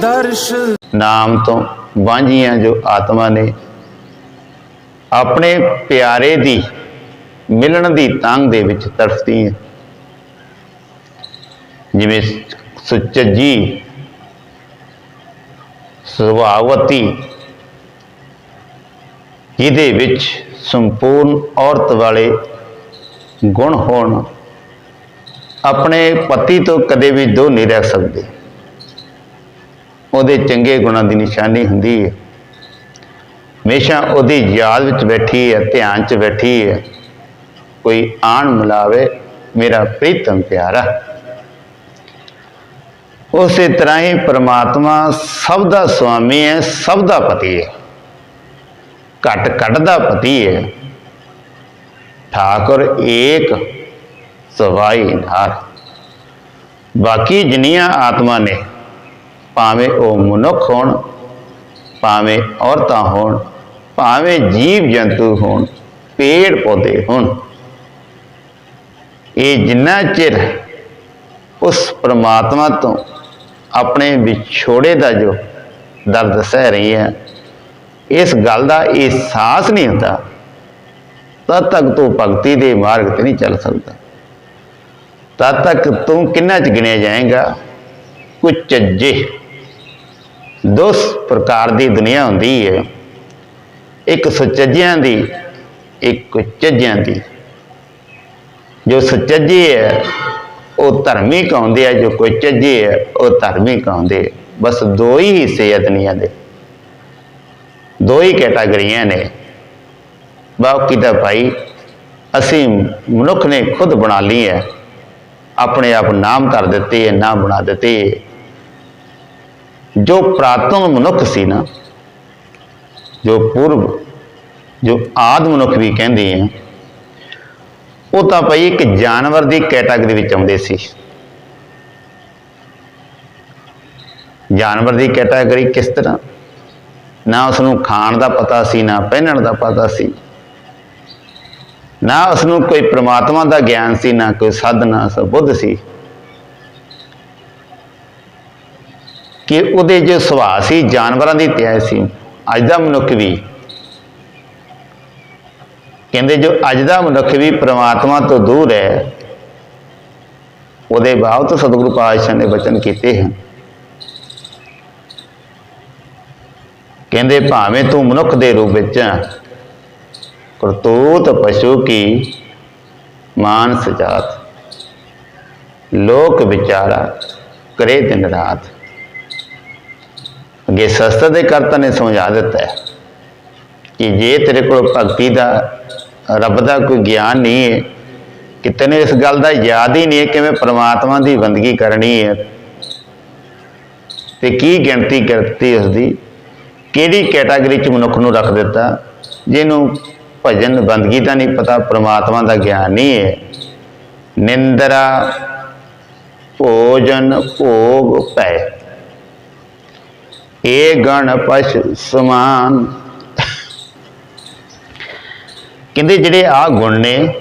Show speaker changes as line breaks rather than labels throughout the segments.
ਦਰਸ਼
ਨਾਮ ਤੋਂ ਵਾਂਝੀਆਂ ਜੋ ਆਤਮਾ ਨੇ ਆਪਣੇ ਪਿਆਰੇ ਦੀ, ਮਿਲਣ ਦੀ ਤੰਗ ਦੇ ਵਿੱਚ ਤੜਫਦੀਆਂ। ਜਿਵੇਂ ਸੁਚੱਜੀ, ਸੁਭਾਵਤੀ ਜਿਹਦੇ ਵਿੱਚ ਸੰਪੂਰਨ ਔਰਤ ਵਾਲੇ ਗੁਣ ਹੋਣ। ਆਪਣੇ ਪਤੀ ਤੋਂ ਕਦੇ ਵੀ ਦੋ ਨਹੀਂ ਰਹਿ ਸਕਦੇ। ਉਹਦੇ ਚੰਗੇ ਗੁਣਾਂ ਦੀ ਨਿਸ਼ਾਨੀ ਹੁੰਦੀ ਹੈ। ਹਮੇਸ਼ਾ ਉਹਦੀ ਯਾਦ ਵਿੱਚ ਬੈਠੀ ਹੈ, ਧਿਆਨ 'ਚ ਬੈਠੀ ਹੈ। ਕੋਈ ਆਣ ਮਿਲਾਵੇ, ਮੇਰਾ ਪ੍ਰੀਤਮ ਪਿਆਰਾ। ਉਸੇ ਤਰ੍ਹਾਂ ਹੀ ਪ੍ਰਮਾਤਮਾ ਸਭ ਦਾ ਸੁਆਮੀ ਹੈ, ਸਭ ਦਾ ਪਤੀ ਹੈ। ਘਟ ਘਟ ਦਾ ਪਤੀ ਹੈ। ਠਾਕੁਰ ਏਕ ਸਵਾਈ ਨਾਰ। ਬਾਕੀ ਜਿੰਨੀਆਂ ਆਤਮਾ ਨੇ ਭਾਵੇਂ ਉਹ ਮਨੁੱਖ ਹੋਣ, ਭਾਵੇਂ ਔਰਤਾਂ ਹੋਣ, ਭਾਵੇਂ ਜੀਵ ਜੰਤੂ ਹੋਣ, ਪੇੜ ਪੌਦੇ ਹੋਣ। ਇਹ ਜਿੰਨਾ ਚਿਰ ਉਸ ਪ੍ਰਮਾਤਮਾ ਤੋਂ ਆਪਣੇ ਵਿਛੋੜੇ ਦਾ ਜੋ ਦਰਦ ਸਹਿ ਰਹੀ ਹੈ, ਇਸ ਗੱਲ ਦਾ ਅਹਿਸਾਸ ਨਹੀਂ ਹੁੰਦਾ, ਤਦ ਤੱਕ ਤੂੰ ਭਗਤੀ ਦੇ ਮਾਰਗ ਤੇ ਨਹੀਂ ਚੱਲ ਸਕਦਾ। ਤਦ ਤੱਕ ਤੂੰ ਕਿੰਨਾ ਚ ਗਿਣਿਆ ਜਾਏਗਾ? ਕੁਝ ਚੱਜੇ। ਦੋ ਪ੍ਰਕਾਰ ਦੀ ਦੁਨੀਆ ਹੁੰਦੀ ਹੈ ਇੱਕ ਸੁਚੱਜਿਆਂ ਦੀ, ਇੱਕ ਚੱਜਿਆਂ ਦੀ। ਜੋ ਸੁਚੱਜੇ ਹੈ ਉਹ ਧਰਮੀ ਆਉਂਦੇ ਆ, ਜੋ ਕੋਈ ਚੱਜੇ ਹੈ ਉਹ ਧਰਮੀ ਕਹਾਉਂਦੇ ਬਸ ਦੋ ਹੀ ਹਿੱਸੇ ਆ ਦੁਨੀਆ ਦੇ। ਦੋ ਹੀ ਕੈਟਾਗਰੀਆਂ ਨੇ। ਬਾਕੀ ਤਾਂ ਭਾਈ, ਅਸੀਂ ਮਨੁੱਖ ਨੇ ਖੁਦ ਬਣਾ ਲਈ ਹੈ ਆਪਣੇ ਆਪ ਨਾਮ ਕਰ ਦਿੱਤੇ ਹੈ ਨਾ ਬਣਾ ਦਿੱਤੇ ਹੈ। ਜੋ ਪ੍ਰਾਤਨ ਮਨੁੱਖ ਸੀ ਨਾ, ਜੋ ਪੂਰਬ ਜੋ ਆਦ ਮਨੁੱਖ ਵੀ ਕਹਿੰਦੇ ਆ, ਉਹ ਤਾਂ ਭਾਈ ਇੱਕ ਜਾਨਵਰ ਦੀ ਕੈਟਾਗਰੀ ਵਿੱਚ ਆਉਂਦੇ ਸੀ। ਜਾਨਵਰ ਦੀ ਕੈਟਾਗਰੀ ਕਿਸ ਤਰ੍ਹਾਂ? ਨਾ ਉਸ ਨੂੰ ਖਾਣ ਦਾ ਪਤਾ ਸੀ, ਨਾ ਪਹਿਨਣ ਦਾ ਪਤਾ ਸੀ। ਨਾ ਉਸ ਨੂੰ ਕੋਈ ਪ੍ਰਮਾਤਮਾ ਦਾ ਗਿਆਨ ਸੀ, ਨਾ ਕੋਈ ਸਾਧਨਾ ਸਬੁੱਧ ਸੀ। ਕਿ ਉਹਦੇ ਜੋ ਸੁਭਾਅ ਸੀ, ਜਾਨਵਰਾਂ ਦੀ ਤਿਆਰ ਸੀ, ਅੱਜ ਦਾ ਮਨੁੱਖ ਵੀ। ਕਹਿੰਦੇ ਜੋ ਅੱਜ ਦਾ ਮਨੁੱਖ ਵੀ ਪ੍ਰਮਾਤਮਾ ਤੋਂ ਦੂਰ ਹੈ, ਉਹਦੇ ਬਾਅਦ ਸਤਿਗੁਰੂ ਪਾਤਸ਼ਾਹ ਨੇ ਬਚਨ ਕੀਤੇ ਹਨ। ਕਹਿੰਦੇ ਭਾਵੇਂ ਤੂੰ ਮਨੁੱਖ ਦੇ ਰੂਪ ਵਿੱਚ ਕਰਤੂਤ ਪਸ਼ੂ ਕੀ ਮਾਨਸ ਜਾਤ, ਲੋਕ ਵਿਚਾਰਾ ਕਰੇ ਦਿਨ ਰਾਤ। ਅੱਗੇ ਸ਼ਸਤਰ ਦੇ ਕਰਤਾ ਨੇ ਸਮਝਾ ਦਿੱਤਾ। ਹੈ ਕਿ ਜੇ ਤੇਰੇ ਕੋਲ ਭਗਤੀ ਦਾ, ਰੱਬ ਦਾ ਕੋਈ ਗਿਆਨ ਨਹੀਂ ਹੈ ਕਿ ਤੈਨੂੰ ਇਸ ਗੱਲ ਦਾ ਯਾਦ ਹੀ ਨਹੀਂ ਹੈ ਕਿਵੇਂ ਪ੍ਰਮਾਤਮਾ ਦੀ ਬੰਦਗੀ ਕਰਨੀ ਹੈ ਤੇ ਕੀ ਗਿਣਤੀ ਕਰਤੀ ਉਸ ਦੀ ਕਿਹੜੀ ਕੈਟਾਗਰੀ ਚ ਮਨੁੱਖ ਨੂੰ ਰੱਖ ਦਿੱਤਾ? ਜਿਹਨੂੰ ਭਜਨ ਬੰਦਗੀ ਦਾ ਨਹੀਂ ਪਤਾ, ਪ੍ਰਮਾਤਮਾ ਦਾ ਗਿਆਨ ਨਹੀਂ ਹੈ ਨਿੰਦਰਾ, ਭੋਜਨ, ਭੋਗ ਪੈ ਏ ਗਣ ਪਸ਼ ਸਮਾਨ। ਕਹਿੰਦੇ ਜਿਹੜੇ ਆ ਗੁਣ ਨੇ,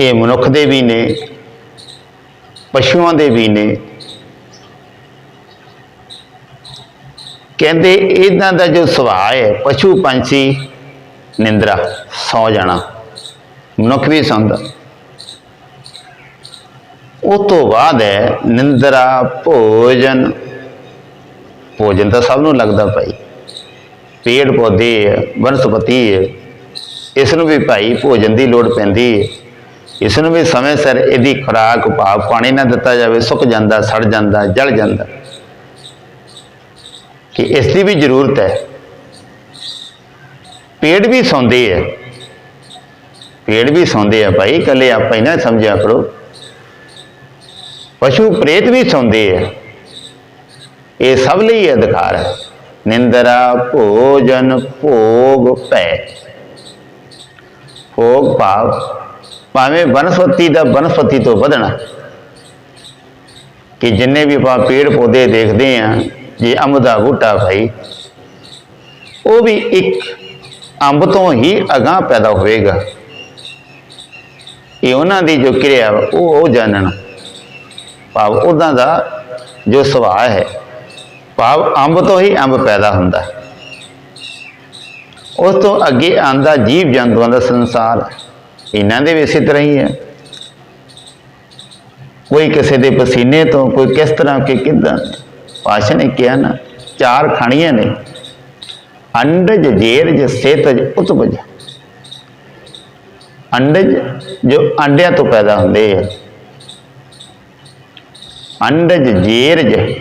ਇਹ ਮਨੁੱਖ ਦੇ ਵੀ ਨੇ, ਪਸ਼ੂਆਂ ਦੇ ਵੀ ਨੇ। ਕਹਿੰਦੇ ਇਹਨਾਂ ਦਾ ਜੋ ਸੁਭਾਅ ਹੈ, ਪਸ਼ੂ ਪੰਛੀ ਨਿੰਦਰਾ, ਸੌ ਜਾਣਾ। ਮਨੁੱਖ ਵੀ ਸੌਂਦਾ। ਉਹ ਤੋਂ ਬਾਅਦ ਹੈ ਨਿੰਦਰਾ ਭੋਜਨ। ਭੋਜਨ ਤਾਂ ਸਭ ਨੂੰ ਲੱਗਦਾ ਭਾਈ। ਪੇੜ ਪੌਦੇ ਹੈ ਵਨਸਪਤੀ ਹੈ ਇਸ ਨੂੰ ਵੀ ਭਾਈ ਭੋਜਨ ਦੀ ਲੋੜ ਪੈਂਦੀ ਹੈ ਇਸ ਨੂੰ ਵੀ ਸਮੇਂ ਸਿਰ ਇਹਦੀ ਖੁਰਾਕ, ਭਾਵ ਪਾਣੀ ਨਾ ਦਿੱਤਾ ਜਾਵੇ, ਸੁੱਕ ਜਾਂਦਾ, ਸੜ ਜਾਂਦਾ, ਜਲ ਜਾਂਦਾ। ਕਿ ਇਸ ਦੀ ਵੀ ਜ਼ਰੂਰਤ ਹੈ। ਪੇੜ ਵੀ ਸੌਂਦੇ ਆ। ਪੇੜ ਵੀ ਸੌਂਦੇ ਆ ਭਾਈ ਕੱਲੇ ਆਪਾਂ ਹੀ ਨਾ ਸਮਝਿਆ ਕਰੋ। ਪਸ਼ੂ ਪ੍ਰੇਤ ਵੀ ਸੌਂਦੇ ਆ। ਇਹ ਸਭ ਲਈ ਅਧਿਕਾਰ ਹੈ। ਨਿੰਦਰਾ ਭੋਜਨ ਭੋਗ ਭੈ। ਭੋਗ ਭਾਵ ਭਾਵੇਂ ਬਨਸਪਤੀ ਦਾ ਬਨਸਪਤੀ ਤੋਂ ਵਧਣਾ। ਕਿ ਜਿੰਨੇ ਵੀ ਆਪਾਂ ਪੇੜ ਪੌਦੇ ਦੇਖਦੇ ਆ ਜੇ ਅੰਬ ਦਾ ਬੂਟਾ ਭਾਈ, ਉਹ ਵੀ ਇੱਕ ਅੰਬ ਤੋਂ ਹੀ ਅਗਾਹ ਪੈਦਾ ਹੋਵੇਗਾ। ਇਹ ਉਹਨਾਂ ਦੀ ਜੋ ਕਿਰਿਆ ਉਹ ਉਹ ਜਾਣਨ। ਭਾਵ ਉਹਨਾਂ ਦਾ ਜੋ ਸੁਭਾਅ ਹੈ। ਭਾਵ ਅੰਬ ਤੋਂ ਹੀ ਅੰਬ ਪੈਦਾ ਹੁੰਦਾ ਹੈ। ਉਸ ਤੋਂ ਅੱਗੇ ਆਂਦਾ ਜੀਵ ਜੰਤੂਆਂ ਦਾ ਸੰਸਾਰ ਇਹਨਾਂ ਦੇ ਵੀ ਇਸੇ ਤਰ੍ਹਾਂ ਹੀ। ਹੈ ਕੋਈ ਕਿਸੇ ਦੇ ਪਸੀਨੇ ਤੋਂ ਕੋਈ ਕਿਸ ਤਰ੍ਹਾਂ ਕਿ ਕਿਦਾਂ? ਪਾਸ਼ਾ ਨੇ ਕਿਹਾ ਨਾ, ਚਾਰ ਖਾਣੀਆਂ ਨੇ। ਅੰਡਜ, ਜੇਰਜ, ਸੇਤਜ, ਉਤਪਜ। ਅੰਡਜ ਜੋ ਅੰਡਿਆਂ ਤੋਂ ਪੈਦਾ ਹੁੰਦੇ ਆ। ਅੰਡਜ, ਜੇਰਜ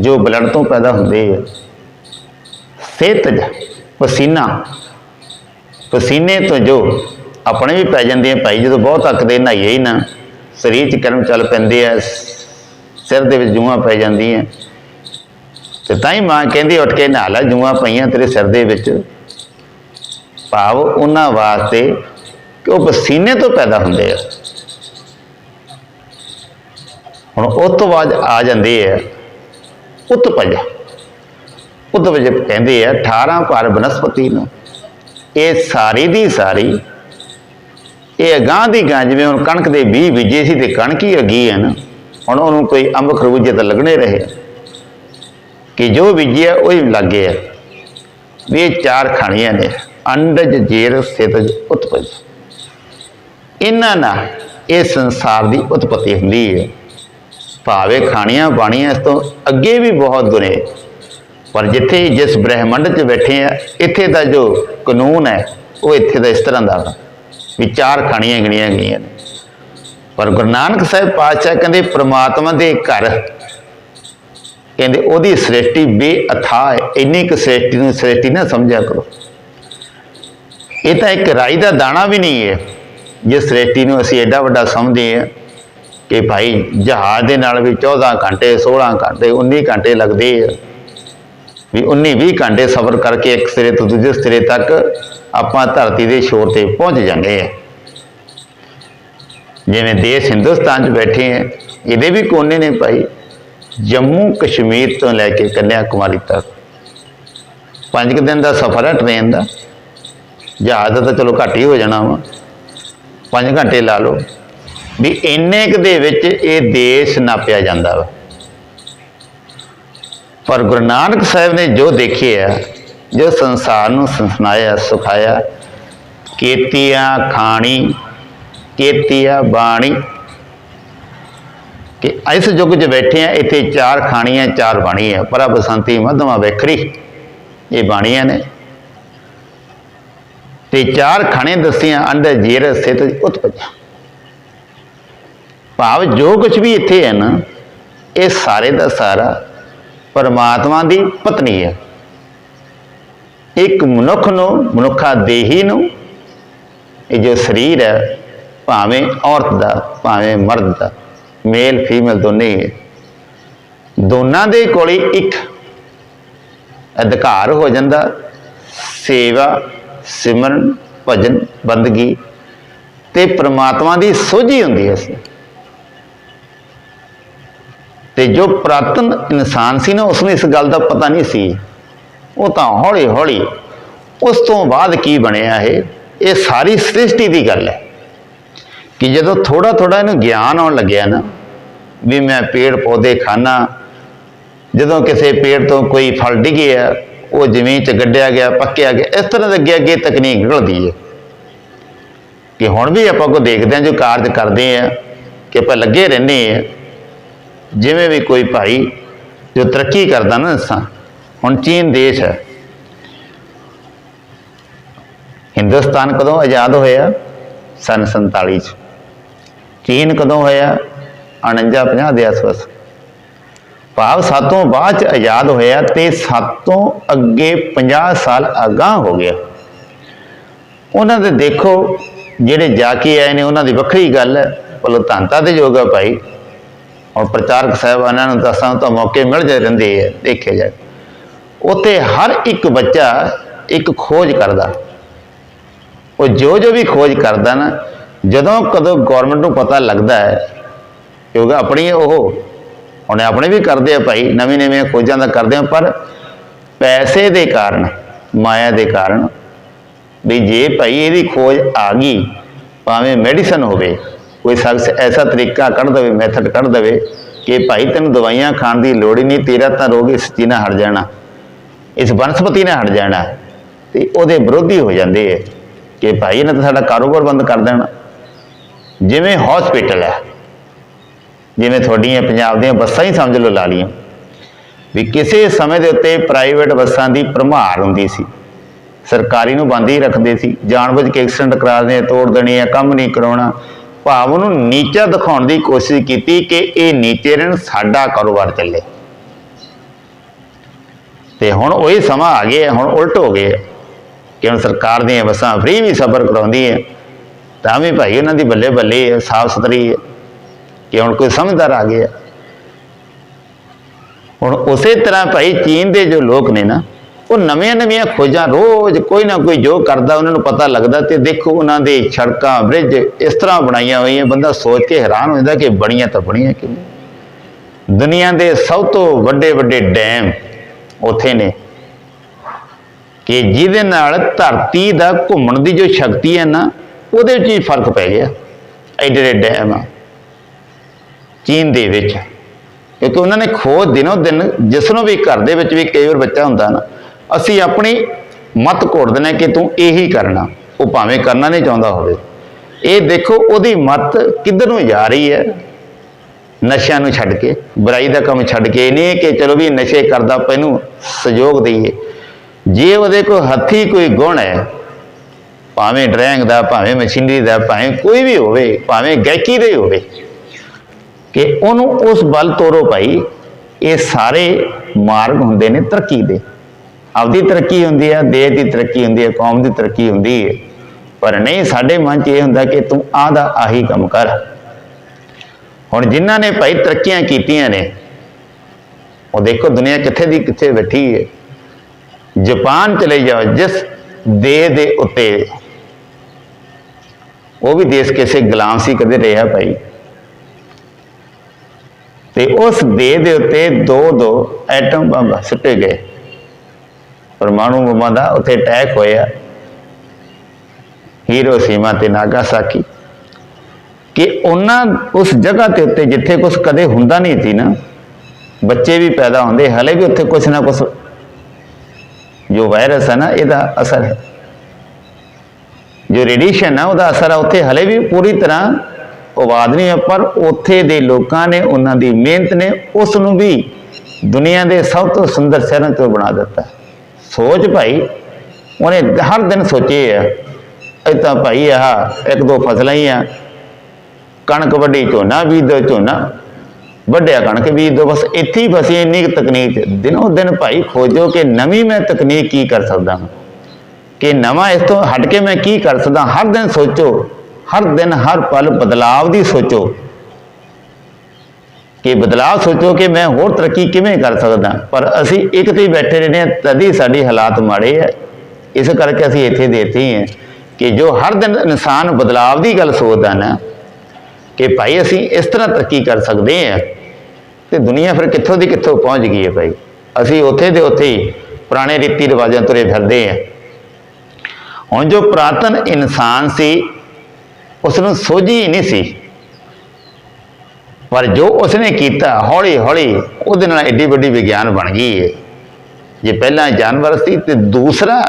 ਜੋ ਬਲੱਡ ਤੋਂ ਪੈਦਾ ਹੁੰਦੇ ਆ। ਸੇਤਜ ਪਸੀਨਾ। ਪਸੀਨੇ ਤੋਂ ਜੋ ਆਪਣੇ ਵੀ ਪੈ ਜਾਂਦੇ ਆ ਭਾਈ, ਜਦੋਂ ਬਹੁਤ ਅੱਕਦੇ ਨਹਾਈਏ ਹੀ ਨਾ, ਸਰੀਰ 'ਚ ਕਰਮ ਚੱਲ ਪੈਂਦੇ ਆ, ਸਿਰ ਦੇ ਵਿੱਚ ਜੂਆਂ ਪੈ ਜਾਂਦੀਆਂ। ਤੇ ਤਾਂ ਹੀ ਮਾਂ ਕਹਿੰਦੀ, ਉੱਠ ਕੇ ਨਹਾ ਲੈ, ਜੂਆਂ ਪਈਆਂ ਤੇਰੇ ਸਿਰ ਦੇ ਵਿੱਚ। ਭਾਵ ਉਹਨਾਂ ਵਾਸਤੇ ਕਿ ਉਹ ਪਸੀਨੇ ਤੋਂ ਪੈਦਾ ਹੁੰਦੇ ਆ। ਹੁਣ ਉਸ ਤੋਂ ਬਾਅਦ ਆ ਜਾਂਦੇ ਆ। ਉਤਪਜ ਉਤਪਜ ਕਹਿੰਦੇ ਆ 18 ਪਰ ਬਨਸਪਤੀ ਨੂੰ। ਇਹ ਸਾਰੀ ਦੀ ਸਾਰੀ, ਇਹ ਅਗਾਂਹ ਦੀ ਗਾਂ ਜਿਵੇਂ ਹੁਣ ਕਣਕ ਦੇ ਬੀਜ ਬੀਜੇ ਸੀ ਤੇ ਕਣਕ ਹੀ ਅੱਗੀ ਹੈ ਨਾ, ਹੁਣ ਉਹਨੂੰ ਕੋਈ ਅੰਬ ਖਰਬੂਜੇ ਤਾਂ ਲੱਗਣੇ ਰਹੇ। ਕਿ ਜੋ ਬੀਜਿਆ, ਉਹ ਹੀ ਲੱਗੇ ਆ। ਵੀ ਇਹ ਚਾਰ ਖਾਣੀਆਂ ਨੇ, ਅੰਡਜ, ਜੇਰ, ਸਿਤਜ, ਉਤਪਜ। ਇਹਨਾਂ ਨਾਲ ਇਹ ਸੰਸਾਰ ਦੀ ਉਤਪਤੀ ਹੁੰਦੀ ਹੈ। ਭਾਵੇਂ ਖਾਣੀਆਂ ਬਾਣੀਆਂ ਇਸ ਤੋਂ ਅੱਗੇ ਵੀ ਬਹੁਤ ਗੁਨੇ ਪਰ ਜਿੱਥੇ ਜਿਸ ਬ੍ਰਹਿਮੰਡ 'ਚ ਬੈਠੇ ਆ, ਇੱਥੇ ਦਾ ਜੋ ਕਾਨੂੰਨ ਹੈ, ਉਹ ਇੱਥੇ ਦਾ ਇਸ ਤਰ੍ਹਾਂ ਦਾ ਵਾ ਵੀ ਚਾਰ ਖਾਣੀਆਂ ਗਿਣੀਆਂ ਗਈਆਂ ਨੇ। ਪਰ ਗੁਰੂ ਨਾਨਕ ਸਾਹਿਬ ਪਾਤਸ਼ਾਹ ਕਹਿੰਦੇ, ਪ੍ਰਮਾਤਮਾ ਦੇ ਘਰ, ਕਹਿੰਦੇ, ਉਹਦੀ ਸ੍ਰਿਸ਼ਟੀ ਬੇਅਥਾ ਹੈ। ਇੰਨੀ ਕੁ ਸ੍ਰਿਸ਼ਟੀ ਨੂੰ ਸ੍ਰਿਸ਼ਟੀ ਨਾ ਸਮਝਿਆ ਕਰੋ। ਇਹ ਤਾਂ ਇੱਕ ਰਾਈ ਦਾ ਦਾਣਾ ਵੀ ਨਹੀਂ ਹੈ ਜੇ ਸ੍ਰਿਸ਼ਟੀ ਨੂੰ ਅਸੀਂ ਐਡਾ ਵੱਡਾ ਸਮਝਦੇ ਹਾਂ। ਕਿ ਭਾਈ ਜਹਾਜ਼ ਦੇ ਨਾਲ ਵੀ 14 ਘੰਟੇ 16 ਘੰਟੇ 19 ਘੰਟੇ ਲੱਗਦੇ ਆ। ਵੀ 19 20 ਘੰਟੇ ਸਫ਼ਰ ਕਰਕੇ ਇੱਕ ਸਿਰੇ ਤੋਂ ਦੂਜੇ ਸਿਰੇ ਤੱਕ ਆਪਾਂ ਧਰਤੀ ਦੇ ਸ਼ੋਰ ਤੇ ਪਹੁੰਚ ਜਾਂਦੇ ਆ। ਜਿਵੇਂ ਦੇਸ਼ ਹਿੰਦੁਸਤਾਨ 'ਚ ਬੈਠੇ ਆ, ਇਹਦੇ ਵੀ ਕੋਨੇ ਨੇ ਭਾਈ। ਜੰਮੂ ਕਸ਼ਮੀਰ ਤੋਂ ਲੈ ਕੇ ਕੰਨਿਆ ਕੁਮਾਰੀ ਤੱਕ। ਪੰਜ ਕੁ ਦਿਨ ਦਾ ਸਫ਼ਰ ਹੈ ਟ੍ਰੇਨ ਦਾ। ਜਹਾਜ਼ ਦਾ ਤਾਂ ਚਲੋ ਘੱਟ ਹੀ ਹੋ ਜਾਣਾ ਵਾ। 5 ਘੰਟੇ ਲਾ ਲਓ। ਵੀ ਇੰਨੇ ਕੁ ਦੇ ਵਿੱਚ ਇਹ ਦੇਸ਼ ਨਾਪਿਆ ਜਾਂਦਾ ਵਾ। ਪਰ ਗੁਰੂ ਨਾਨਕ ਸਾਹਿਬ ਨੇ ਜੋ ਦੇਖਿਆ, ਜੋ ਸੰਸਾਰ ਨੂੰ ਸੁਣਾਇਆ, ਸੁਖਾਇਆ ਕੀਤੀਆਂ ਖਾਣੀ ਕੀਤੀਆਂ ਬਾਣੀ, ਕਿ ਇਸ ਯੁੱਗ 'ਚ ਬੈਠੇ ਆ, ਇੱਥੇ ਚਾਰ ਖਾਣੀਆਂ, ਚਾਰ ਬਾਣੀ ਆ, ਪਰ ਬਸੰਤੀ, ਮਧਮਾ, ਵੇਖਰੀ, ਇਹ ਬਾਣੀਆਂ ਨੇ। ਤੇ ਚਾਰ ਖਾਣੇ ਦੱਸੀਆਂ ਅੰਡਰ ਜੀਰ ਸਥਿਤ ਉਤਪਜਾ ਭਾਵ ਜੋ ਕੁਝ ਵੀ ਇੱਥੇ ਹੈ ਨਾ, ਇਹ ਸਾਰੇ ਦਾ ਸਾਰਾ ਪਰਮਾਤਮਾ ਦੀ ਪਤਨੀ ਹੈ। ਇੱਕ ਮਨੁੱਖ ਨੂੰ, ਮਨੁੱਖਾ ਦੇਹੀ ਨੂੰ, ਇਹ ਜੋ ਸਰੀਰ ਹੈ, ਭਾਵੇਂ ਔਰਤ ਦਾ, ਭਾਵੇਂ ਮਰਦ ਦਾ, ਮੇਲ, ਫੀਮੇਲ ਦੋਨੇ ਹੀ ਹੈ। ਦੋਨਾਂ ਦੇ ਕੋਲ ਇੱਕ ਅਧਿਕਾਰ ਹੋ ਜਾਂਦਾ, ਸੇਵਾ, ਸਿਮਰਨ, ਭਜਨ, ਬੰਦਗੀ ਤੇ ਪ੍ਰਮਾਤਮਾ ਦੀ ਸੋਝੀ ਹੁੰਦੀ ਹੈ। ਇਸ ਤੇ ਜੋ ਪ੍ਰਾਤਨ ਇਨਸਾਨ ਸੀ ਨਾ ਉਸ ਨੂੰ ਇਸ ਗੱਲ ਦਾ ਪਤਾ ਨਹੀਂ ਸੀ। ਉਹ ਤਾਂ ਹੌਲੀ ਹੌਲੀ ਉਸ ਤੋਂ ਬਾਅਦ ਕੀ ਬਣਿਆ ਇਹ? ਇਹ ਸਾਰੀ ਸ੍ਰਿਸ਼ਟੀ ਦੀ ਗੱਲ ਹੈ ਕਿ ਜਦੋਂ ਥੋੜਾ ਥੋੜਾ ਇਹਨੂੰ ਗਿਆਨ ਆਉਣ ਲੱਗਿਆ ਨਾ, ਵੀ ਮੈਂ ਪੇੜ ਪੌਦੇ ਖਾਣਾ ਜਦੋਂ ਕਿਸੇ ਪੇੜ ਤੋਂ ਕੋਈ ਫਲ ਡਿੱਗਿਆ ਉਹ ਜ਼ਮੀਨ 'ਚ ਗੱਡਿਆ ਗਿਆ, ਪੱਕਿਆ ਗਿਆ, ਇਸ ਤਰ੍ਹਾਂ ਦੇ ਅੱਗੇ ਅੱਗੇ ਤਕਨੀਕ ਨਿਕਲਦੀ ਹੈ। ਕਿ ਹੁਣ ਵੀ ਆਪਾਂ ਕੋ ਦੇਖਦੇ ਹਾਂ ਜੋ ਕਾਰਜ ਕਰਦੇ ਆ, ਕਿ ਆਪਾਂ ਲੱਗੇ ਰਹਿੰਦੇ ਆ ਜਿਵੇਂ ਵੀ ਕੋਈ ਭਾਈ ਜੋ ਤਰੱਕੀ ਕਰਦਾ ਨਾ ਦੱਸਾਂ, ਹੁਣ ਚੀਨ ਦੇਸ਼ ਹੈ। ਹਿੰਦੁਸਤਾਨ ਕਦੋਂ ਆਜ਼ਾਦ ਹੋਇਆ? ਸਨ 47 ਚ। ਚੀਨ ਕਦੋਂ ਹੋਇਆ? 49 50 ਦੇ ਆਸ-ਪਾਸ। ਭਾਵ ਸਾਤੋਂ ਬਾਅਦ ਚ ਆਜ਼ਾਦ ਹੋਇਆ ਤੇ ਸਾਤੋਂ ਅੱਗੇ 50 ਸਾਲ ਅਗਾਂਹ ਹੋ ਗਿਆ। ਉਹਨਾਂ ਦੇ ਦੇਖੋ, ਜਿਹੜੇ ਜਾ ਕੇ ਆਏ ਨੇ, ਉਹਨਾਂ ਦੀ ਵੱਖਰੀ ਗੱਲ ਹੈ। ਭਲੋ ਧੰਤਾ ਦੇ ਯੋਗਾ ਭਾਈ। ਔਰ ਪ੍ਰਚਾਰਕ ਸਾਹਿਬਾਨਾਂ ਨੂੰ ਦੱਸਾਂ ਤਾਂ ਮੌਕੇ ਮਿਲ ਜਾਂਦੇ ਰਹਿੰਦੇ ਆ, ਦੇਖਿਆ ਜਾਏ। ਉੱਥੇ ਹਰ ਇੱਕ ਬੱਚਾ ਇੱਕ ਖੋਜ ਕਰਦਾ। ਉਹ ਜੋ ਜੋ ਵੀ ਖੋਜ ਕਰਦਾ ਨਾ, ਜਦੋਂ ਕਦੋਂ ਗਵਰਨਮੈਂਟ ਨੂੰ ਪਤਾ ਲੱਗਦਾ ਹੈ ਕਿਉਂਕਿ ਆਪਣੀ ਉਹ ਉਹਨੇ ਆਪਣੇ ਵੀ ਕਰਦੇ ਆ ਭਾਈ ਨਵੀਂ ਨਵੀਆਂ ਖੋਜਾਂ ਦਾ ਕਰਦੇ ਆ, ਪਰ ਪੈਸੇ ਦੇ ਕਾਰਨ, ਮਾਇਆ ਦੇ ਕਾਰਨ ਵੀ ਜੇ ਭਾਈ ਇਹਦੀ ਖੋਜ ਆ ਗਈ, ਭਾਵੇਂ ਮੈਡੀਸਨ ਹੋਵੇ ਕੋਈ ਸ਼ਖਸ ਐਸਾ ਤਰੀਕਾ ਕੱਢ ਦੇਵੇ ਮੈਥਡ ਕੱਢ ਦੇਵੇ ਕਿ ਭਾਈ ਤੈਨੂੰ ਦਵਾਈਆਂ ਖਾਣ ਦੀ ਲੋੜ ਹੀ ਨਹੀਂ, ਤੇਰਾ ਤਾਂ ਰੋਗ ਇਸ ਚੀਜ਼ ਨਾਲ ਹਟ ਜਾਣਾ। ਇਸ ਬਨਸਪਤੀ ਨਾਲ ਹਟ ਜਾਣਾ। ਤੇ ਉਹਦੇ ਵਿਰੋਧੀ ਹੋ ਜਾਂਦੇ ਹੈ ਕਿ ਭਾਈ ਇਹਨਾਂ ਤਾਂ ਸਾਡਾ ਕਾਰੋਬਾਰ ਬੰਦ ਕਰ ਦੇਣਾ। ਜਿਵੇਂ ਹਸਪੀਟਲ ਹੈ ਜਿਵੇਂ ਤੁਹਾਡੀਆਂ ਪੰਜਾਬ ਦੀਆਂ ਬੱਸਾਂ ਹੀ ਸਮਝ ਲਓ ਲਾ ਲਈਆਂ। ਵੀ ਕਿਸੇ ਸਮੇਂ ਦੇ ਉੱਤੇ ਪ੍ਰਾਈਵੇਟ ਬੱਸਾਂ ਦੀ ਭਰਮਾਰ ਹੁੰਦੀ ਸੀ। ਸਰਕਾਰੀ ਨੂੰ ਬੰਦ ਹੀ ਰੱਖਦੇ ਸੀ। ਜਾਣਬੁੱਝ ਕੇ ਐਕਸੀਡੈਂਟ ਕਰਾ ਦੇਣੇ, ਤੋੜ ਦੇਣੇ ਆ, ਕੰਮ ਨਹੀਂ ਕਰਾਉਣਾ। ਭਾਵ ਨੂੰ ਨੀਚਾ ਦਿਖਾਉਣ ਦੀ ਕੋਸ਼ਿਸ਼ ਕੀਤੀ ਕਿ ਇਹ ਨੀਚੇ ਰਹਿਣ, ਸਾਡਾ ਕਾਰੋਬਾਰ ਚੱਲੇ। ਤੇ ਹੁਣ ਉਹੀ ਸਮਾਂ ਆ ਗਿਆ, ਹੁਣ ਉਲਟ ਹੋ ਗਏ ਕਿ ਹੁਣ ਸਰਕਾਰ ਦੀਆਂ ਬੱਸਾਂ ਫ੍ਰੀ ਵੀ ਸਫ਼ਰ ਕਰਾਉਂਦੀ ਹੈ, ਤਾਂ ਵੀ ਭਾਈ ਉਹਨਾਂ ਦੀ ਬੱਲੇ ਬੱਲੇ ਹੈ ਸਾਫ਼ ਸੁਥਰੀ ਹੈ। ਕਿ ਹੁਣ ਕੋਈ ਸਮਝਦਾਰ ਆ ਗਿਆ? ਹੁਣ ਉਸੇ ਤਰ੍ਹਾਂ ਭਾਈ ਚੀਨ ਦੇ ਜੋ ਲੋਕ ਨੇ ਨਾ ਉਹ ਨਵੀਆਂ ਨਵੀਆਂ ਖੋਜਾਂ ਰੋਜ਼ ਕੋਈ ਨਾ ਕੋਈ ਜੋ ਕਰਦਾ ਉਹਨਾਂ ਨੂੰ ਪਤਾ ਲੱਗਦਾ ਤੇ ਦੇਖੋ ਉਹਨਾਂ ਦੇ ਸੜਕਾਂ, ਬ੍ਰਿਜ ਇਸ ਤਰ੍ਹਾਂ ਬਣਾਈਆਂ ਹੋਈਆਂ, ਬੰਦਾ ਸੋਚ ਕੇ ਹੈਰਾਨ ਹੋ ਜਾਂਦਾ ਕਿ ਬਣੀਆਂ ਤਾਂ ਬਣੀਆਂ ਕਿਵੇਂ ਦੁਨੀਆ ਦੇ ਸਭ ਤੋਂ ਵੱਡੇ ਵੱਡੇ ਡੈਮ ਉੱਥੇ ਨੇ ਕਿ ਜਿਹਦੇ ਨਾਲ ਧਰਤੀ ਦਾ ਘੁੰਮਣ ਦੀ ਜੋ ਸ਼ਕਤੀ ਹੈ ਨਾ, ਉਹਦੇ ਵਿੱਚ ਹੀ ਫ਼ਰਕ ਪੈ ਗਿਆ। ਐਡੇ ਡੈਮ ਆ, ਚੀਨ ਦੇ ਵਿੱਚ। ਕਿਉਂਕਿ ਉਹਨਾਂ ਨੇ ਖੋਜ ਦਿਨੋ ਦਿਨ, ਜਿਸ ਨੂੰ ਵੀ ਘਰ ਦੇ ਵਿੱਚ ਵੀ ਕਈ ਵਾਰ ਬੱਚਾ ਹੁੰਦਾ ਨਾ ਅਸੀਂ ਆਪਣੀ ਮਤ ਘੋੜ ਦਿੰਦੇ ਕਿ ਤੂੰ ਇਹੀ ਕਰਨਾ, ਉਹ ਭਾਵੇਂ ਕਰਨਾ ਨਹੀਂ ਚਾਹੁੰਦਾ ਹੋਵੇ। ਇਹ ਦੇਖੋ ਉਹਦੀ ਮਤ ਕਿੱਧਰ ਨੂੰ ਜਾ ਰਹੀ ਹੈ? ਨਸ਼ਿਆਂ ਨੂੰ ਛੱਡ ਕੇ, ਬੁਰਾਈ ਦਾ ਕੰਮ ਛੱਡ ਕੇ, ਇਹ ਨਹੀਂ ਕਿ ਚਲੋ ਵੀ ਨਸ਼ੇ ਕਰਦਾ ਆਪਾਂ ਸਹਿਯੋਗ ਦਈਏ। ਜੇ ਉਹਦੇ ਕੋਲ ਹੱਥੀ ਕੋਈ ਗੁਣ ਹੈ, ਭਾਵੇਂ ਡਰਾਇੰਗ ਦਾ, ਭਾਵੇਂ ਮਸ਼ੀਨਰੀ ਦਾ, ਭਾਵੇਂ ਕੋਈ ਵੀ ਹੋਵੇ, ਭਾਵੇਂ ਗਾਇਕੀ ਦਾ ਹੀ ਹੋਵੇ, ਕਿ ਉਹਨੂੰ ਉਸ ਬਲ ਤੋਰੋ ਭਾਈ, ਇਹ ਸਾਰੇ ਮਾਰਗ ਹੁੰਦੇ ਨੇ ਤਰੱਕੀ ਦੇ। ਆਪਦੀ ਤਰੱਕੀ ਹੁੰਦੀ ਹੈ ਦੇਸ਼ ਦੀ ਤਰੱਕੀ ਹੁੰਦੀ ਹੈ, ਕੌਮ ਦੀ ਤਰੱਕੀ ਹੁੰਦੀ ਹੈ। ਪਰ ਨਹੀਂ, ਸਾਡੇ ਮਨ 'ਚ ਇਹ ਹੁੰਦਾ ਕਿ ਤੂੰ ਆਹ ਦਾ ਆਹੀ ਕੰਮ ਕਰ। ਹੁਣ ਜਿਨ੍ਹਾਂ ਨੇ ਭਾਈ ਤਰੱਕੀਆਂ ਕੀਤੀਆਂ ਨੇ, ਉਹ ਦੇਖੋ ਦੁਨੀਆ ਕਿੱਥੇ ਦੀ ਕਿੱਥੇ ਬੈਠੀ ਹੈ। ਜਾਪਾਨ ਚਲੇ ਜਾਓ, ਜਿਸ ਦੇਸ਼ ਦੇ ਉੱਤੇ। ਉਹ ਵੀ ਦੇਸ਼ ਕਿਸੇ ਗੁਲਾਮ ਸੀ, ਕਦੇ ਰਿਹਾ ਭਾਈ। ਤੇ ਉਸ ਦੇਹ ਦੇ ਉੱਤੇ ਦੋ ਦੋ ਐਟਮ ਬੰਬ ਸੁੱਟੇ ਗਏ। ਪਰਮਾਣੂ ਬੰਬਾਂ ਦਾ ਉੱਥੇ ਅਟੈਕ ਹੋਇਆ। ਹੀਰੋਸ਼ੀਮਾ ਤੇ ਨਾਗਾਸਾਕੀ। ਕਿ ਉਹਨਾਂ ਉਸ ਜਗ੍ਹਾ ਤੇ ਉੱਤੇ ਜਿੱਥੇ ਕੁਝ ਕਦੇ ਹੁੰਦਾ ਨਹੀਂ ਸੀ ਨਾ, ਬੱਚੇ ਵੀ ਪੈਦਾ ਹੁੰਦੇ, ਹਲੇ ਵੀ ਉੱਥੇ ਕੁਝ ਨਾ ਕੁਝ ਜੋ ਵਾਇਰਸ ਹੈ ਨਾ, ਇਹਦਾ ਅਸਰ ਹੈ। ਜੋ ਰੇਡੀਏਸ਼ਨ ਹੈ ਉਹਦਾ ਅਸਰ ਆ, ਉੱਥੇ ਹਲੇ ਵੀ ਪੂਰੀ ਤਰ੍ਹਾਂ ਆਵਾਜ਼ ਨਹੀਂ ਹੈ ਪਰ ਉੱਥੇ ਦੇ ਲੋਕਾਂ ਨੇ, ਉਹਨਾਂ ਦੀ ਮਿਹਨਤ ਨੇ ਉਸ ਨੂੰ ਵੀ ਦੁਨੀਆ ਦੇ ਸਭ ਤੋਂ ਸੁੰਦਰ ਸ਼ਹਿਰਾਂ ਤੋਂ ਬਣਾ ਦਿੱਤਾ। ਸੋਚ ਭਾਈ, ਉਹਨੇ ਹਰ ਦਿਨ ਸੋਚੇ ਆ ਇਹ ਤਾਂ ਭਾਈ ਆਹ ਇੱਕ ਦੋ ਫਸਲਾਂ ਹੀ ਆ। ਕਣਕ ਵੱਡੀ ਝੋਨਾ ਬੀਜ ਦੋ, ਝੋਨਾ ਵੱਢਿਆ ਕਣਕ ਬੀਜ ਦੋ, ਬਸ ਇੱਥੇ ਹੀ ਫਸੀ ਇੰਨੀ ਕੁ ਤਕਨੀਕ। ਚ। ਦਿਨੋਂ ਦਿਨ ਭਾਈ ਖੋਜੋ ਕਿ ਨਵੀਂ ਮੈਂ ਤਕਨੀਕ ਕੀ ਕਰ ਸਕਦਾ ਹਾਂ। ਕਿ ਨਵਾਂ ਇਸ ਤੋਂ ਹਟ ਕੇ ਮੈਂ ਕੀ ਕਰ ਸਕਦਾ, ਹਰ ਦਿਨ ਸੋਚੋ, ਹਰ ਦਿਨ ਹਰ ਪਲ ਬਦਲਾਵ ਦੀ ਸੋਚੋ। ਕਿ ਬਦਲਾਵ ਸੋਚੋ ਕਿ ਮੈਂ ਹੋਰ ਤਰੱਕੀ ਕਿਵੇਂ ਕਰ ਸਕਦਾ। ਪਰ ਅਸੀਂ ਇੱਕ ਤੇ ਹੀ ਬੈਠੇ ਰਹਿੰਦੇ ਹਾਂ, ਤਦੀ ਹੀ ਸਾਡੇ ਹਾਲਾਤ ਮਾੜੇ ਆ। ਇਸ ਕਰਕੇ ਅਸੀਂ ਇੱਥੇ ਦੇਤੇ ਹੀ ਹਾਂ ਕਿ ਜੋ ਹਰ ਦਿਨ ਇਨਸਾਨ ਬਦਲਾਵ ਦੀ ਗੱਲ ਸੋਚਦਾ ਨਾ, ਕਿ ਭਾਈ ਅਸੀਂ ਇਸ ਤਰ੍ਹਾਂ ਤਰੱਕੀ ਕਰ ਸਕਦੇ ਹਾਂ, ਤੇ ਦੁਨੀਆ ਫਿਰ ਕਿੱਥੋਂ ਦੀ ਕਿੱਥੋਂ ਪਹੁੰਚ ਗਈ ਹੈ ਭਾਈ? ਅਸੀਂ ਉੱਥੇ ਦੇ ਉੱਥੇ ਹੀ ਪੁਰਾਣੇ ਰੀਤੀ ਰਿਵਾਜਾਂ ਤੁਰੇ ਫਿਰਦੇ ਹਾਂ। ਹੁਣ ਜੋ ਪ੍ਰਾਤਨ ਇਨਸਾਨ ਸੀ ਉਸ ਨੂੰ ਸੋਝੀ ਹੀ ਨਹੀਂ ਸੀ। ਪਰ ਜੋ ਉਸਨੇ ਕੀਤਾ ਹੌਲੀ ਹੌਲੀ ਉਹਦੇ ਨਾਲ ਏਡੀ ਵੱਡੀ ਵਿਗਿਆਨ ਬਣ ਗਈ ਹੈ ਜੇ ਪਹਿਲਾਂ ਜਾਨਵਰ ਸੀ ਤੇ ਦੂਸਰਾ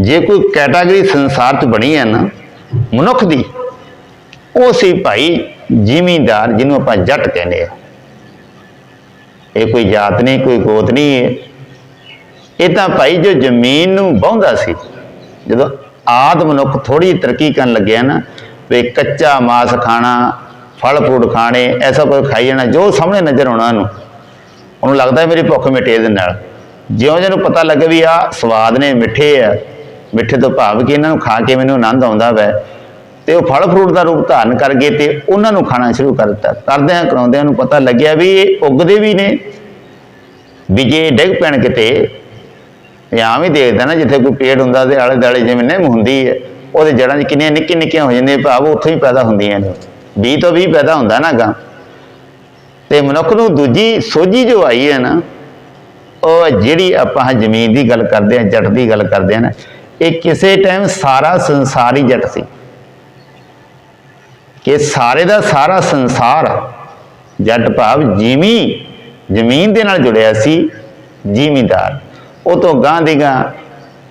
ਜੇ ਕੋਈ ਕੈਟਾਗਰੀ ਸੰਸਾਰ 'ਚ ਬਣੀ ਹੈ ਨਾ, ਮਨੁੱਖ ਦੀ, ਉਹ ਸੀ ਭਾਈ ਜ਼ਿਮੀਂਦਾਰ ਜਿਹਨੂੰ ਆਪਾਂ ਜੱਟ ਕਹਿੰਦੇ ਆ। ਇਹ ਕੋਈ ਜਾਤ ਨਹੀਂ, ਕੋਈ ਗੋਤ ਨਹੀਂ ਹੈ ਇਹ ਤਾਂ ਭਾਈ ਜੋ ਜ਼ਮੀਨ ਨੂੰ ਵਾਹੁੰਦਾ ਸੀ, ਜਦੋਂ ਆਦ ਮਨੁੱਖ ਥੋੜੀ ਤਰੱਕੀ ਕਰਨ ਲੱਗਿਆ ਨਾ, ਵੀ ਕੱਚਾ ਮਾਸ ਖਾਣਾ ਫਲ ਫਰੂਟ ਖਾਣੇ, ਐਸਾ ਕੁਝ ਖਾਈ ਜਾਣਾ, ਜੋ ਸਾਹਮਣੇ ਨਜ਼ਰ ਆਉਣਾ ਉਹਨੂੰ ਉਹਨੂੰ ਲੱਗਦਾ ਮੇਰੀ ਭੁੱਖ ਮਿਟੇ ਦੇ ਨਾਲ। ਜਿਉਂ ਜਿਹਨੂੰ ਪਤਾ ਲੱਗੇ ਵੀ ਆ ਸਵਾਦ ਨੇ, ਮਿੱਠੇ ਆ, ਮਿੱਠੇ ਤੋਂ ਭਾਵ ਕਿ ਇਹਨਾਂ ਨੂੰ ਖਾ ਕੇ ਮੈਨੂੰ ਆਨੰਦ ਆਉਂਦਾ ਵੈ। ਤੇ ਉਹ ਫਲ ਫਰੂਟ ਦਾ ਰੂਪ ਧਾਰਨ ਕਰ ਗਏ ਤੇ ਉਹਨਾਂ ਨੂੰ ਖਾਣਾ ਸ਼ੁਰੂ ਕਰ ਦਿੱਤਾ। ਕਰਦਿਆਂ ਕਰਾਉਂਦਿਆਂ ਨੂੰ ਪਤਾ ਲੱਗਿਆ ਵੀ ਇਹ ਉੱਗਦੇ ਵੀ ਨੇ। ਵੀ ਜੇ ਡਿੱਗ ਪੈਣ ਕਿਤੇ ਜਾਂ ਵੀ ਦੇਖਦਾ ਨਾ, ਜਿੱਥੇ ਕੋਈ ਪੇੜ ਹੁੰਦਾ ਤੇ ਆਲੇ ਦਾਲੇ ਜਿਵੇਂ ਨਿੰਮ ਹੁੰਦੀ ਹੈ, ਉਹਦੇ ਜੜਾਂ 'ਚ ਕਿੰਨੀਆਂ ਨਿੱਕੀਆਂ ਨਿੱਕੀਆਂ ਹੋ ਜਾਂਦੀਆਂ, ਭਾਵ ਉੱਥੋਂ ਹੀ ਪੈਦਾ ਹੁੰਦੀਆਂ ਨੇ। ਬੀ ਤੋਂ ਵੀ ਪੈਦਾ ਹੁੰਦਾ ਨਾ ਗਾ। ਤੇ ਮਨੁੱਖ ਨੂੰ ਦੂਜੀ ਸੋਝੀ ਜੋ ਆਈ ਹੈ ਨਾ, ਉਹ ਜਿਹੜੀ ਆਪਾਂ ਜ਼ਮੀਨ ਦੀ ਗੱਲ ਕਰਦੇ ਆ ਜੱਟ ਦੀ ਗੱਲ ਕਰਦੇ ਆ ਨਾ, ਇਹ ਕਿਸੇ ਟਾਈਮ ਸਾਰਾ ਸੰਸਾਰ ਹੀ ਜੱਟ ਸੀ। ਕਿ ਸਾਰੇ ਦਾ ਸਾਰਾ ਸੰਸਾਰ ਜੱਟ ਭਾਵ ਜੀਵੀ ਜ਼ਮੀਨ ਦੇ ਨਾਲ ਜੁੜਿਆ ਸੀ, ਜਿਮੀਦਾਰ। ਉਹ ਤੋਂ ਗਾਂ ਦੀ ਗਾਂ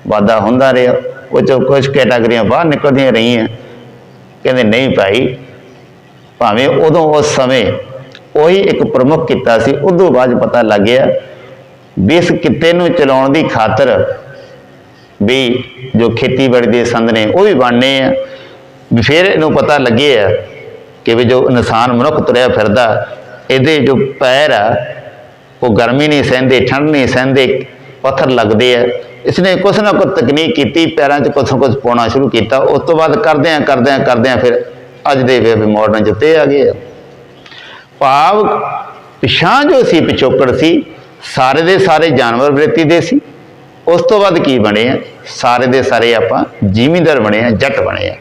ਵਾਧਾ ਹੁੰਦਾ ਰਿਹਾ, ਉਹ ਚੋਂ ਕੁਝ ਕੈਟਾਗਰੀਆਂ ਬਾਹਰ ਨਿਕਲਦੀਆਂ ਰਹੀਆਂ। ਕਹਿੰਦੇ, ਨਹੀਂ ਭਾਈ ਭਾਵੇਂ ਉਦੋਂ ਉਸ ਸਮੇਂ ਉਹੀ ਇੱਕ ਪ੍ਰਮੁੱਖ ਕਿੱਤਾ ਸੀ ਉਦੋਂ ਬਾਅਦ ਪਤਾ ਲੱਗ ਗਿਆ ਵੀ ਇਸ ਕਿੱਤੇ ਨੂੰ ਚਲਾਉਣ ਦੀ ਖਾਤਰ ਵੀ ਜੋ ਖੇਤੀਬਾੜੀ ਦੇ ਸੰਦ ਨੇ ਉਹ ਵੀ ਬਣਨੇ ਆ। ਵੀ ਫਿਰ ਇਹਨੂੰ ਪਤਾ ਲੱਗੇ ਆ ਕਿ ਵੀ ਜੋ ਇਨਸਾਨ ਮਨੁੱਖ ਤੁਰਿਆ ਫਿਰਦਾ, ਇਹਦੇ ਜੋ ਪੈਰ ਆ, ਉਹ ਗਰਮੀ ਨਹੀਂ ਸਹਿੰਦੇ, ਠੰਡ ਨਹੀਂ ਸਹਿੰਦੇ, ਪੱਥਰ ਲੱਗਦੇ ਆ। ਇਸਨੇ ਕੁਛ ਨਾ ਕੁਛ ਤਕਨੀਕ ਕੀਤੀ, ਪੈਰਾਂ 'ਚ ਕੁਛ ਨਾ ਕੁਛ ਪਾਉਣਾ ਸ਼ੁਰੂ ਕੀਤਾ। ਉਸ ਤੋਂ ਬਾਅਦ ਕਰਦਿਆਂ ਕਰਦਿਆਂ ਕਰਦਿਆਂ ਫਿਰ ਅੱਜ ਦੇ ਵੇ ਮਾਡਰਨ 'ਚ ਆ ਗਏ ਆ। ਭਾਵ ਪਿਛਾਂ ਜੋ ਸੀ, ਪਿਛੋਕੜ ਸੀ, ਸਾਰੇ ਦੇ ਸਾਰੇ ਜਾਨਵਰ ਬ੍ਰਿਤੀ ਦੇ ਸੀ। ਉਸ ਤੋਂ ਬਾਅਦ ਕੀ ਬਣੇ ਆ? ਸਾਰੇ ਦੇ ਸਾਰੇ ਆਪਾਂ ਜ਼ਿਮੀਂਦਾਰ ਬਣੇ ਆ, ਜੱਟ ਬਣੇ ਆ।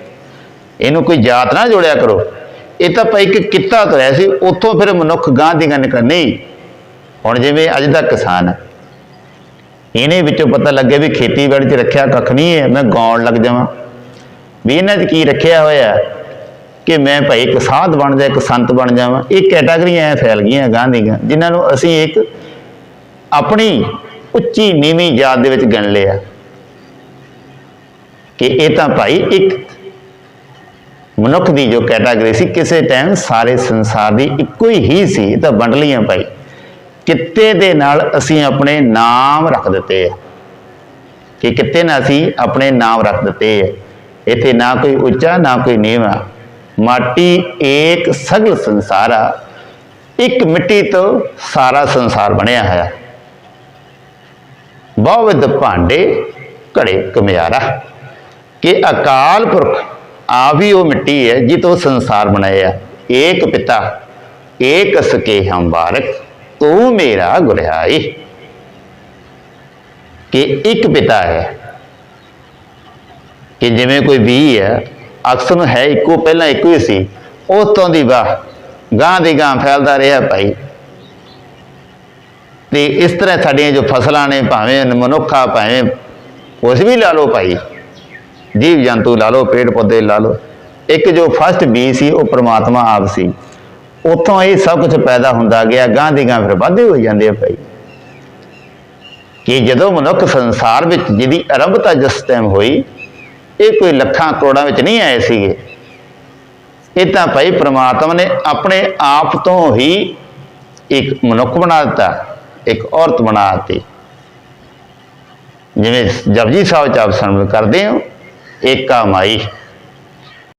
ਇਹਨੂੰ ਕੋਈ ਜਾਤ ਨਾ ਜੋੜਿਆ ਕਰੋ। ਇਹ ਤਾਂ ਭਾਈ ਇੱਕ ਕਿੱਤਾ ਤੁਰਿਆ ਸੀ, ਉੱਥੋਂ ਫਿਰ ਮਨੁੱਖ ਗਾਂ ਦੀ ਗੱਲ ਕਰਨੀ ਹੁਣ ਜਿਵੇਂ ਅੱਜ ਦਾ ਕਿਸਾਨ ਇਹਨੇ ਵਿੱਚੋਂ ਪਤਾ ਲੱਗਿਆ ਵੀ ਖੇਤੀਬਾੜੀ 'ਚ ਰੱਖਿਆ ਕੱਖ ਨਹੀਂ ਹੈ, ਮੈਂ ਗਾਉਣ ਲੱਗ ਜਾਵਾਂ। ਵੀ ਇਹਨਾਂ 'ਚ ਕੀ ਰੱਖਿਆ ਹੋਇਆ? ਕਿ ਮੈਂ ਭਾਈ ਇੱਕ ਸਾਧ ਬਣ ਜਾ, ਇੱਕ ਸੰਤ ਬਣ ਜਾਵਾਂ। ਇਹ ਕੈਟਾਗਰੀਆਂ ਐ ਫੈਲ ਗਈਆਂ ਗਾਂ ਦੀਆਂ ਜਿਨ੍ਹਾਂ ਨੂੰ ਅਸੀਂ ਇੱਕ ਆਪਣੀ ਉੱਚੀ ਨੀਵੀਂ ਜਾਤ ਦੇ ਵਿੱਚ ਗਿਣ ਲਿਆ। ਕਿ ਇਹ ਤਾਂ ਭਾਈ ਇੱਕ ਮਨੁੱਖ ਦੀ ਜੋ ਕੈਟਾਗਰੀ ਸੀ, ਕਿਸੇ ਟਾਈਮ ਸਾਰੇ ਸੰਸਾਰ ਦੀ ਇੱਕੋ ਹੀ ਸੀ। ਇਹ ਤਾਂ ਵੰਡ ਲਈਆਂ ਭਾਈ। ਕਿੱਤੇ ਦੇ ਨਾਲ ਅਸੀਂ ਆਪਣੇ ਨਾਮ ਰੱਖ ਦਿੱਤੇ ਆ। ਕਿ ਕਿੱਤੇ ਨਾਲ ਅਸੀਂ ਆਪਣੇ ਨਾਮ ਰੱਖ ਦਿੱਤੇ ਆ। ਇੱਥੇ ਨਾ ਕੋਈ ਉੱਚਾ, ਨਾ ਕੋਈ ਨੀਵਾਂ। ਮਾਟੀ ਏਕ ਸਗਲ ਸੰਸਾਰਾ ਇੱਕ ਮਿੱਟੀ ਤੋਂ ਸਾਰਾ ਸੰਸਾਰ ਬਣਿਆ ਹੈ ਬਹੁਵਿਧ ਭਾਂਡੇ ਘੜੇ ਕਮਿਆਰਾ ਕਿ ਅਕਾਲ ਪੁਰਖ ਆ ਵੀ ਉਹ ਮਿੱਟੀ ਹੈ ਜਿਤੋਂ ਸੰਸਾਰ ਬਣਾਇਆ ਏਕ ਪਿਤਾ, ਏਕ ਸਕੇ ਹਮ ਬਾਰਕ ਤੂੰ ਮੇਰਾ ਗੁਰਿਆਈ। ਕਿ ਇੱਕ ਪਿਤਾ ਹੈ, ਕਿ ਜਿਵੇਂ ਕੋਈ ਵੀ ਹੈ ਅਕਸਰ ਨੂੰ ਹੈ ਇੱਕੋ, ਪਹਿਲਾਂ ਇੱਕੋ ਹੀ ਸੀ। ਉਸ ਤੋਂ ਦੀ ਵਾਹ ਗਾਂ ਦੀ ਗਾਂ ਫੈਲਦਾ ਰਿਹਾ ਭਾਈ। ਤੇ ਇਸ ਤਰ੍ਹਾਂ ਸਾਡੀਆਂ ਜੋ ਫਸਲਾਂ ਨੇ, ਭਾਵੇਂ ਮਨੁੱਖਾ, ਭਾਵੇਂ ਉਸ ਵੀ ਲਾ ਲਓ ਭਾਈ, ਜੀਵ ਜੰਤੂ ਲਾ ਲਓ, ਪੇੜ ਪੌਦੇ ਲਾ ਲਓ, ਇੱਕ ਜੋ ਫਸਟ ਬੀ ਸੀ, ਉਹ ਪ੍ਰਮਾਤਮਾ ਆਪ ਸੀ। ਉੱਥੋਂ ਇਹ ਸਭ ਕੁਝ ਪੈਦਾ ਹੁੰਦਾ ਗਿਆ ਗਾਂ ਦੀ ਗਾਂ ਫਿਰ ਵਾਧੇ ਹੋ ਜਾਂਦੇ ਆ ਭਾਈ। ਕਿ ਜਦੋਂ ਮਨੁੱਖ ਸੰਸਾਰ ਵਿੱਚ ਜਿਹਦੀ ਆਰੰਭਤਾ ਜਿਸ ਟਾਈਮ ਹੋਈ ਇਹ ਕੋਈ ਲੱਖਾਂ ਕਰੋੜਾਂ ਵਿੱਚ ਨਹੀਂ ਆਏ ਸੀਗੇ। ਇਹ ਤਾਂ ਭਾਈ ਪ੍ਰਮਾਤਮਾ ਨੇ ਆਪਣੇ ਆਪ ਤੋਂ ਹੀ ਇੱਕ ਮਨੁੱਖ ਬਣਾ ਦਿੱਤਾ, ਇੱਕ ਔਰਤ ਬਣਾ ਦਿੱਤੀ। ਜਿਵੇਂ ਜਪਜੀ ਸਾਹਿਬ ਚ ਆਪ ਸੰਬਲ ਕਰਦੇ ਹੋ, ਏਕਾ ਮਾਈ।